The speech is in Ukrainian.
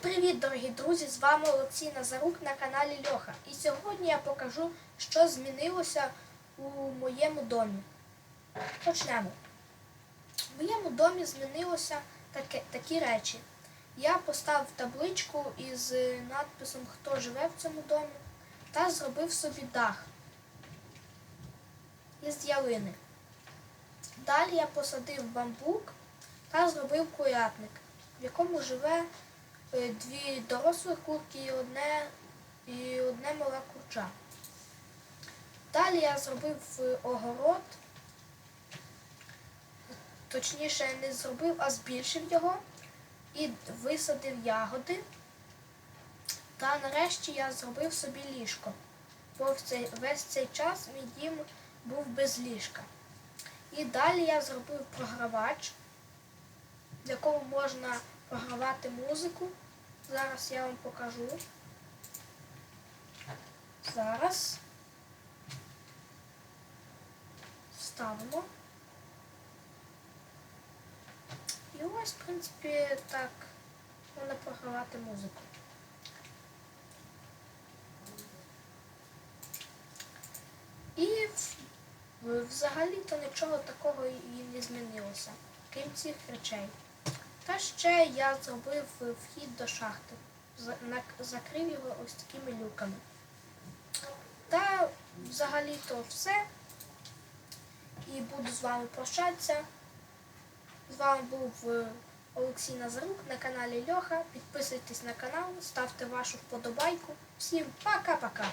привіт, дорогі друзі! З вами Олексій Назарук на каналі Льоха. І сьогодні я покажу, що змінилося у моєму домі. Почнемо. В моєму домі змінилося таке, такі речі. Я поставив табличку із надписом Хто живе в цьому домі та зробив собі дах із ялини. Далі я посадив бамбук та зробив курятник, в якому живе дві дорослі курки і одне, і одне мале курча. Далі я зробив е, огород, точніше не зробив, а збільшив його і висадив ягоди. Та нарешті я зробив собі ліжко. Бо весь цей час мій дім був без ліжка. І далі я зробив програвач, в якому можна програвати музику. Зараз я вам покажу. Зараз ставимо. І ось, в принципі, так можна програвати музику. І взагалі-то нічого такого і не змінилося, крім цих речей. Та ще я зробив вхід до шахти, закрив його ось такими люками. Та взагалі-то все. І буду з вами прощатися. З вами був е, Олексій Назарук на каналі Льоха. Підписуйтесь на канал, ставте вашу вподобайку. Всім пока-пока!